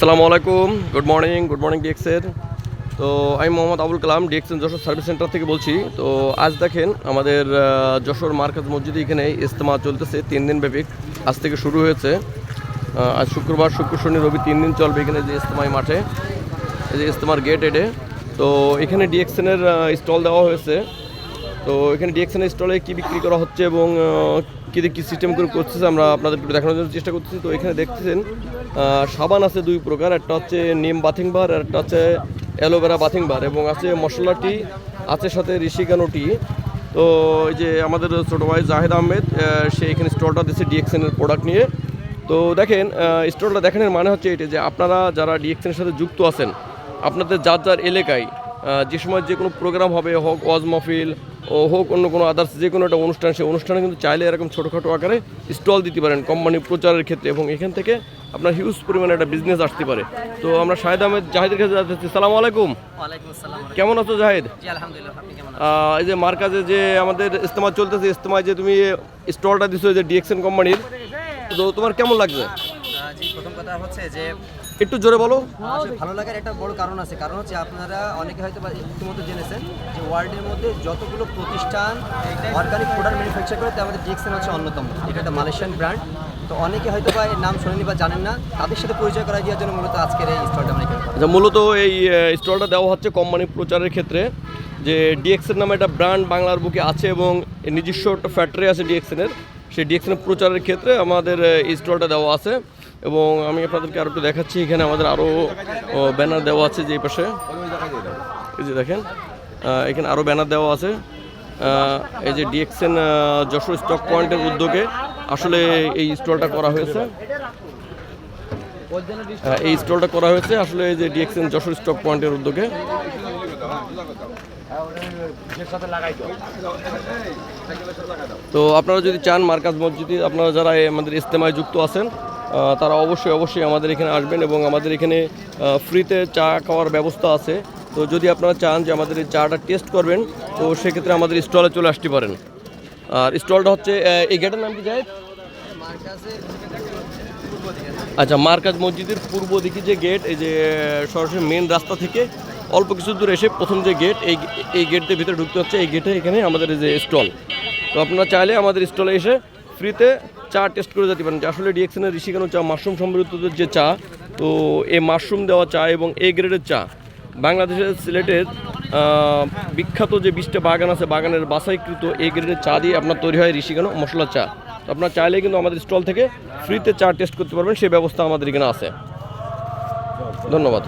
আসসালামু আলাইকুম। Good morning good morning ডিএক্সের তো আমি মোহাম্মদ আবুল কালাম ডিএক্সেন যশোর সার্ভিস সেন্টার থেকে বলছি। তো আজ দেখেন, আমাদের যশোর মার্কেট মসজিদে এখানে ইস্তেমা চলতেছে তিন দিন ব্যাপী। আজ থেকে শুরু হয়েছে। আজ শুক্রবার, শুক্র, শনি, রবি তিন দিন চলবে এখানে যে ইস্তেমাই মাঠে। এই যে ইস্তেমার গেট এডে। তো এখানে ডিএক্সেনের স্টল দেওয়া হয়েছে। তো এখানে ডিএক্সএনের স্টলে কী বিক্রি করা হচ্ছে এবং কী কী সিস্টেম করে করতেছে আমরা আপনাদের দেখানোর জন্য চেষ্টা করতেছি। তো এখানে দেখতেছেন সাবান আছে দুই প্রকার, একটা হচ্ছে নিম বাথিং বার আর একটা হচ্ছে অ্যালোভেরা বাথিং বার এবং আছে মশলা টি আছে সাথে ঋষিকানো টি তো এই যে আমাদের ছোটো ভাই জাহেদ আহমেদ সে এখানে স্টলটা দিচ্ছে ডিএক্সএনের প্রোডাক্ট নিয়ে। তো দেখেন স্টলটা দেখানোর মানে হচ্ছে এটা যে আপনারা যারা ডিএক্সএনের সাথে যুক্ত আছেন, আপনাদের যার যার এলাকায় যে সময় যে কোনো প্রোগ্রাম হবে, হোক ওয়াজ মাহফিল ও হোক অন্য কোনো আদার্স যে কোনো একটা অনুষ্ঠান সেই অনুষ্ঠানে কিন্তু চাইলে এরকম ছোটোখাটো আকারে স্টল দিতে পারেন কোম্পানি প্রচারের ক্ষেত্রে এবং এখান থেকে আপনার হিউজ পরিমাণে একটা বিজনেস আসতে পারে। তো আমরা শাহেদ আহমেদ জাহিদের কাছে যাচ্ছি। সালাম আলাইকুম। কেমন আছো জাহিদ? এই যে মার্কাজে যে আমাদের ইস্তেমা চলতেছে ইস্তেমায় যে তুমি স্টলটা দিছো যে ডিএক্সএন কোম্পানির তো তোমার কেমন লাগছে? প্রথম কথা হচ্ছে যে একটু জোরে বলো। আসলে ভালো লাগার একটা বড় কারণ আছে। কারণ হচ্ছে আপনারা অনেকে হয়তো বা ইতিমধ্যে জেনেছেন যে ওয়ার্ল্ডের মধ্যে যতগুলো প্রতিষ্ঠান অর্গানিক প্রোডাক্ট ম্যানুফ্যাকচার করে তার মধ্যে ডিএক্সএন হচ্ছে অন্যতম। এটা একটা মালয়েশিয়ান ব্র্যান্ড। তো অনেকে হয়তো বা এর নাম শোনেনি বা জানেন না। তাদের সাথে পরিচয় করা দেওয়ার জন্য মূলত আজকের এই স্টলটা আমরা আচ্ছা মূলত এই স্টলটা দেওয়া হচ্ছে কোম্পানি প্রচারের ক্ষেত্রে। যে ডিএক্সের নামে একটা ব্র্যান্ড বাংলার বুকে আছে এবং নিজস্ব একটা ফ্যাক্টরি আছে ডিএক্সেনের সেই ডিএক্সেনের প্রচারের ক্ষেত্রে আমাদের এই স্টলটা দেওয়া আছে। এবং আমি আপনাদেরকে আরও একটু দেখাচ্ছি, এখানে আমাদের আরও ব্যানার দেওয়া আছে যে পাশে। এই যে দেখেন এখানে আরও ব্যানার দেওয়া আছে। এই যে ডিএক্সেন যশোর স্টক পয়েন্টের উদ্যোগে আসলে এই স্টলটা করা হয়েছে। এই স্টলটা করা হয়েছে আসলে এই যে ডিএক্সএন যশোর স্টক পয়েন্টের উদ্যোগে। তো আপনারা যদি চান মার্কাজ মসজিদে, আপনারা যারা আমাদের ইস্তেমায় যুক্ত আছেন তারা অবশ্যই অবশ্যই আমাদের এখানে আসবেন এবং আমাদের এখানে ফ্রিতে চা খাওয়ার ব্যবস্থা আছে। তো যদি আপনারা চান যে আমাদের এই চাটা টেস্ট করবেন, তো সেক্ষেত্রে আমাদের স্টলে চলে আসতে পারেন। আর স্টলটা হচ্ছে এই গেটের নাম কি যায় আচ্ছা মার্কাজ মসজিদের পূর্ব দিকে যে গেট, এই যে সরাসরি মেন রাস্তা থেকে অল্প কিছু দূর এসে প্রথম যে গেট, এই এই গেটের ভিতরে ঢুকতে হচ্ছে। এই গেটে এখানে আমাদের যে স্টল। তো আপনারা চাইলে আমাদের স্টলে এসে ফ্রিতে চা টেস্ট করে যেতে পারেন। যে আসলে ডিএক্সএনের ঋষিকানো চা মাশরুম সমৃদ্ধ যে চা, তো এই মাশরুম দেওয়া চা এবং এ গ্রেডের চা। বাংলাদেশের সিলেটের বিখ্যাত যে বিশটা বাগান আছে, বাগানের বাছাইকৃত এই গ্রেডের চা দিয়ে আপনার তৈরি হয় ঋষিকানো মশলা চা। তো আপনার চাইলে কিন্তু আমাদের স্টল থেকে ফ্রিতে চা টেস্ট করতে পারবেন সেই ব্যবস্থা আমাদের এখানে আছে। ধন্যবাদ।